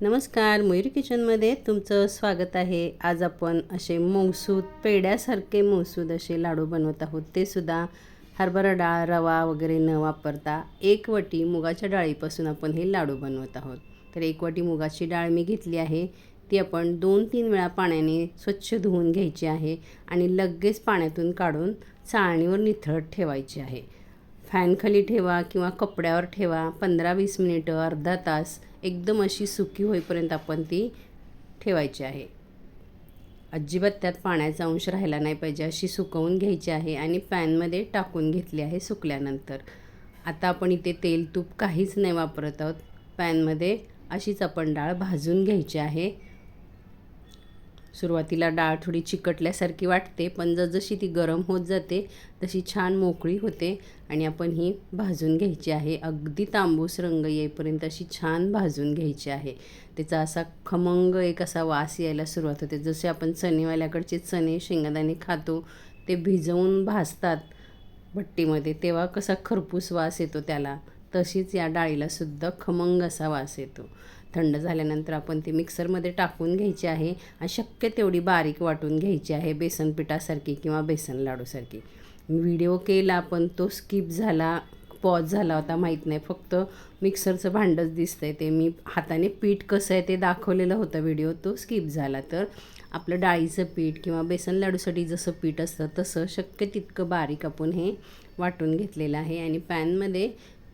नमस्कार मयूर किचनमध्ये तुमचं स्वागत आहे. आज आपण असे मौसूद पेड्यासारखे मौसूद असे लाडू बनवत आहोत. ते सुद्धा हरभरा डाळ रवा वगैरे न वापरता एकवटी मुगाच्या डाळीपासून आपण हे लाडू बनवत आहोत. तर एकवटी मुगाची डाळ मी घेतली आहे. ती आपण दोन तीन वेळा पाण्याने स्वच्छ धुवून घ्यायची आहे आणि लगेच पाण्यातून काढून चाळणीवर निथळत ठेवायची आहे. फॅनखाली ठेवा किंवा कपड्यावर ठेवा पंधरा वीस मिनिटं अर्धा तास एकदम अशी सुकी होईपर्यंत आपण ती ठेवायची आहे. अजिबात त्यात पाण्याचा अंश राहिला नाही पाहिजे अशी सुकवून घ्यायची आहे आणि पॅनमध्ये टाकून घेतली आहे सुकल्यानंतर. आता आपण इथे तेल तूप काहीच नाही वापरत आहोत. पॅनमध्ये अशीच आपण डाळ भाजून घ्यायची आहे. सुरुवातीला डाळ थोडी चिकटल्यासारखी वाटते पण जसजशी ती गरम होत जाते तशी छान मोकळी होते आणि आपण ही भाजून घ्यायची आहे. अगदी तांबूस रंग येईपर्यंत अशी छान भाजून घ्यायची आहे. त्याचा असा खमंग एक असा वास यायला सुरुवात होते. जसे आपण चणेवाल्याकडचे चणे शेंगादाणे खातो ते भिजवून भाजतात भट्टीमध्ये तेव्हा कसा खरपूस वास येतो त्याला. तशीच या डाळीलासुद्धा खमंग असा वास येतो. थंड झाल्यानंतर आपण ती मिक्सरमध्ये टाकून घ्यायची आहे आणि शक्य तेवढी बारीक वाटून घ्यायची आहे बेसन पिठासारखी किंवा बेसन लाडूसारखी. व्हिडिओ केला पण तो स्किप झाला पॉज झाला होता माहीत नाही. फक्त मिक्सरचं भांडंच दिसतंय ते. मी हाताने पीठ कसं आहे ते दाखवलेलं होतं व्हिडिओ तो स्किप झाला. तर आपलं डाळीचं पीठ किंवा बेसन लाडूसाठी जसं पीठ असतं तसं शक्य तितकं बारीक आपण हे वाटून घेतलेलं आहे. आणि पॅनमध्ये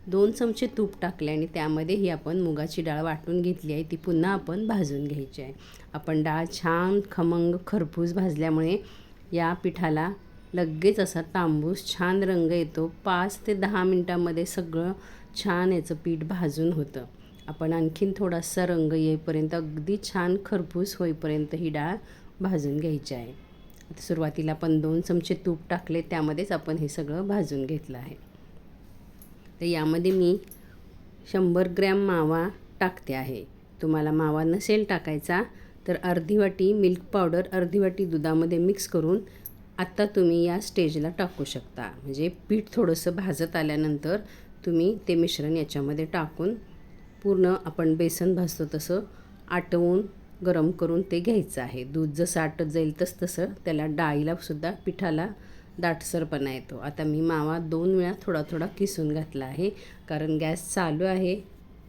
दोन चमचे तूप टाकले आणि त्यामध्ये ही आपण मुगाची डाळ वाटून घेतली आहे. ती पुन्हा आपण भाजून घ्यायची आहे. आपण डाळ छान खमंग खरपूस भाजल्यामुळे या पिठाला लगेच असा तांबूस छान रंग येतो. पाच ते दहा मिनटामध्ये सगळं छान याचं पीठ भाजून होतं. आपण आणखीन थोडासा रंग येईपर्यंत अगदी छान खरपूस होईपर्यंत ही डाळ भाजून घ्यायची आहे. सुरुवातीला आपण दोन चमचे तूप टाकले त्यामध्येच आपण हे सगळं भाजून घेतलं आहे. तर यामध्ये मी शंभर ग्रॅम मावा टाकते आहे. तुम्हाला मावा नसेल टाकायचा तर अर्धी वाटी मिल्क पावडर अर्धी वाटी दुधामध्ये मिक्स करून आत्ता तुम्ही या स्टेजला टाकू शकता. म्हणजे पीठ थोडंसं भाजत आल्यानंतर तुम्ही ते मिश्रण याच्यामध्ये टाकून पूर्ण आपण बेसन भाजतो तसं आटवून गरम करून ते घ्यायचं आहे. दूध जसं आटत जाईल तसं तसं त्याला डाळीलासुद्धा पिठाला दाटसरपणा येतो आता मी मावा दोन वेळा थोडा थोडा किसून घातला आहे. कारण गॅस चालू आहे.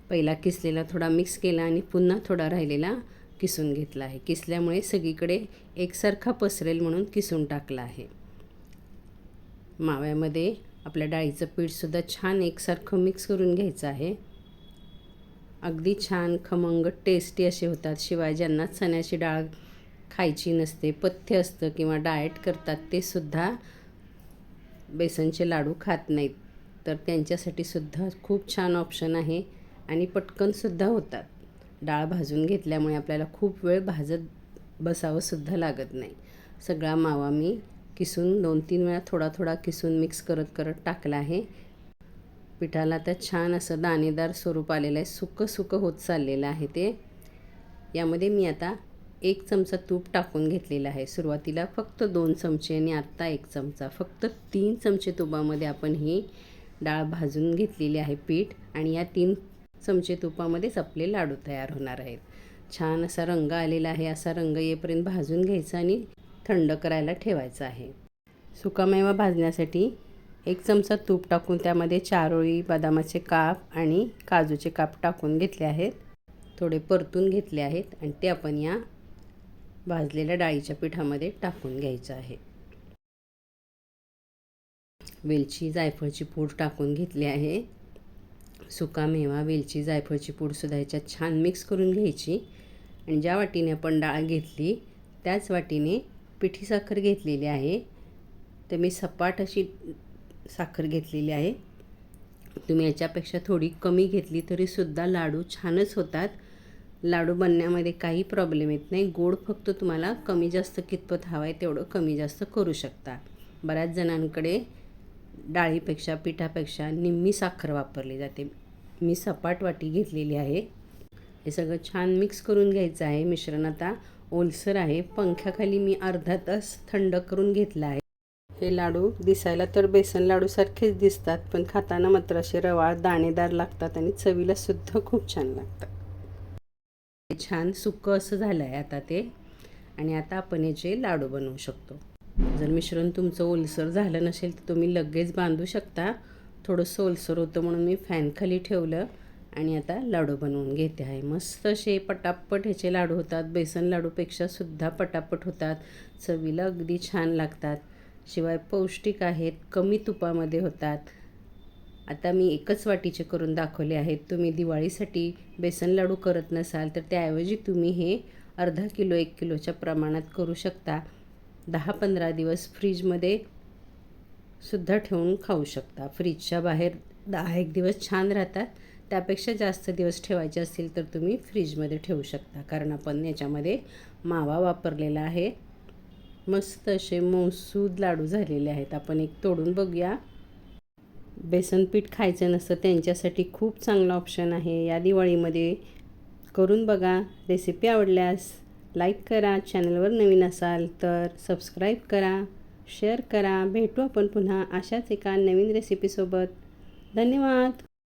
पहिला किसलेला थोडा मिक्स केला आणि पुन्हा थोडा राहिलेला किसून घेतला आहे. किसल्यामुळे सगळीकडे एकसारखा पसरेल म्हणून किसून टाकला आहे. माव्यामध्ये आपल्या डाळीचं पीठसुद्धा छान एकसारखं मिक्स करून घ्यायचं आहे. अगदी छान खमंग टेस्टी असे होतात. शिवाय ज्यांना चण्याची डाळ खायची नसते पथ्य असतं किंवा डाएट करतात ते सुद्धा बेसनचे लाडू खात नाहीत. तर त्यांच्यासाठी सुद्धा खूप छान ऑप्शन आहे आणि पटकनसुद्धा होतात. डाळ भाजून घेतल्यामुळे आपल्याला खूप वेळ भाजत बसावंसुद्धा लागत नाही. सगळा मावा मी किसून दोन तीन वेळा थोडा थोडा किसून मिक्स करत करत टाकला आहे. पिठाला तर छान असं दाणेदार स्वरूप आलेलं आहे. सुकं सुकं होत चाललेलं आहे ते. यामध्ये मी आता एक चमचा तूप टाकून घेतलेला आहे. सुरुवातीला फक्त दोन चमचे आणि आत्ता एक चमचा. फक्त तीन चमचे तुपामध्ये आपण ही डाळ भाजून घेतलेली आहे पीठ आणि या तीन चमचे तुपामध्येच आपले लाडू तयार होणार आहेत. छान असा रंग आलेला आहे. असा रंग येईपर्यंत भाजून घ्यायचा आणि थंड करायला ठेवायचा आहे. सुकामेवा भाजण्यासाठी एक चमचा तूप टाकून त्यामध्ये चारोळी बदामाचे काप आणि काजूचे काप टाकून घेतले आहेत. थोडे परतून घेतले आहेत आणि ते आपण या भाजलेल्या डाळीच्या पिठामध्ये टाकून घ्यायचं आहे. वेलची जायफळची पूड टाकून घेतली आहे. सुका मेवा वेलची जायफळची पूडसुद्धा ह्याच्यात छान मिक्स करून घ्यायची. आणि ज्या वाटीने आपण डाळ घेतली त्याच वाटीने पिठी साखर घेतलेली आहे. तर मी सपाट अशी साखर घेतलेली आहे. तुम्ही याच्यापेक्षा थोडी कमी घेतली तरीसुद्धा लाडू छानच होतात. लाडू बनण्यामध्ये काही प्रॉब्लेम येत नाही. गोड फक्त तुम्हाला कमी जास्त कितपत हवं आहे तेवढं कमी जास्त करू शकता. बऱ्याच जणांकडे डाळीपेक्षा पिठापेक्षा निम्मी साखर वापरली जाते. मी सपाट वाटी घेतलेली आहे. हे सगळं छान मिक्स करून घ्यायचं आहे. मिश्रण आता ओलसर आहे. पंख्याखाली मी अर्धा तास थंड करून घेतलं आहे. हे लाडू दिसायला तर बेसन लाडूसारखेच दिसतात पण खाताना मात्र असे रवाळ दाणेदार लागतात आणि चवीला सुद्धा खूप छान लागतात. छान सुकं असं झालं आहे आता ते. आणि आता आपण याचे लाडू बनवू शकतो. जर मिश्रण तुमचं ओलसर झालं नसेल तर तुम्ही लगेच बांधू शकता. थोडंसं ओलसर होतं म्हणून मी फॅनखाली ठेवलं आणि आता लाडू बनवून घेते आहे. मस्त असे पटापट ह्याचे लाडू होतात. बेसन लाडूपेक्षा सुद्धा पटापट होतात. चवीला अगदी छान लागतात. शिवाय पौष्टिक आहेत. कमी तुपामध्ये होतात. आता मी एकच वाटीचे करून दाखवले आहेत. तुम्ही दिवाळीसाठी बेसन लाडू करत नसाल तर त्याऐवजी तुम्ही हे अर्धा किलो एक किलोच्या प्रमाणात करू शकता. दहा पंधरा दिवस फ्रीजमध्ये सुद्धा ठेवून खाऊ शकता. फ्रीजच्या बाहेर दहा एक दिवस छान राहतात. त्यापेक्षा जास्त दिवस ठेवायचे असतील तर तुम्ही फ्रीजमध्ये ठेवू शकता. कारण आपण याच्यामध्ये मावा वापरलेला आहे. मस्त असे मौसूद लाडू झालेले आहेत. आपण एक तोडून बघूया. बेसनपीठ खायचं नसतं त्यांच्यासाठी खूप चांगला ऑप्शन आहे. या दिवाळीमध्ये करून बघा. रेसिपी आवडल्यास लाईक करा. चॅनलवर नवीन असाल तर सबस्क्राईब करा. शेअर करा. भेटू आपण पुन्हा अशाच एका नवीन रेसिपीसोबत धन्यवाद.